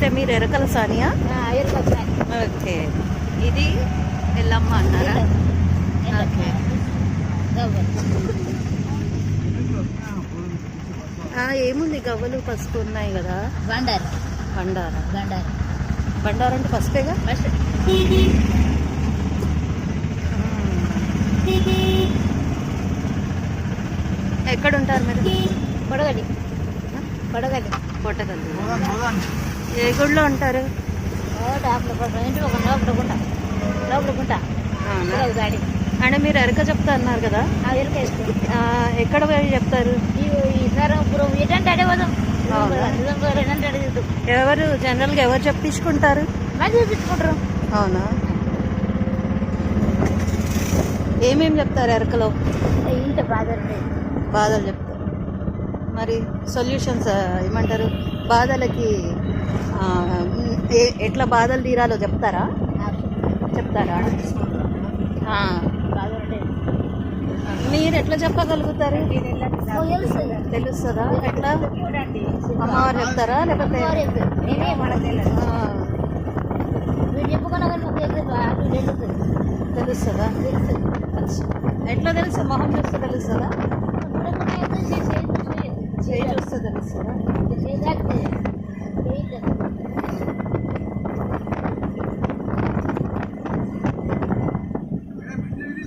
అంటే మీరు ఎరకల సానియా? ఓకే. ఇది ఎల్లమ్మ అన్నారా ఓకే. ఏముంది గవ్వలు పసుపు ఉన్నాయి కదా? బండారు. బండారా? బండారు. బండారా అంటే పసుపేగా? ఎక్కడ ఉంటారు మీరు? కొడగలి. కొడగలి. కొట్టగల్లు ఏ గుడిలో ఉంటారు? అంటే మీరు ఎరక చెప్తా అన్నారు కదా? ఎక్కడ పోయి చెప్తారు? ఎవరు జనరల్గా ఎవరు చెప్పించుకుంటారు? అవునా? ఏమేమి చెప్తారు ఎరకలో బాధలు చెప్తారు. మరి సొల్యూషన్స్ ఏమంటారు? బాధలకి ఎట్లా బాధలు తీరాలో చెప్తారా? చెప్తారా? మీరు ఎట్లా చెప్పగలుగుతారు? తెలుస్తుందా? ఎట్లా? అమ్మవారు చెప్తారా? లేకపోతే తెలుస్తుంది తెలుస్తుందా? తెలుసు ఎట్లా తెలుసు? మొహం చూస్తే తెలుస్తుందా? చేయి చూస్తే తెలుస్తుందా?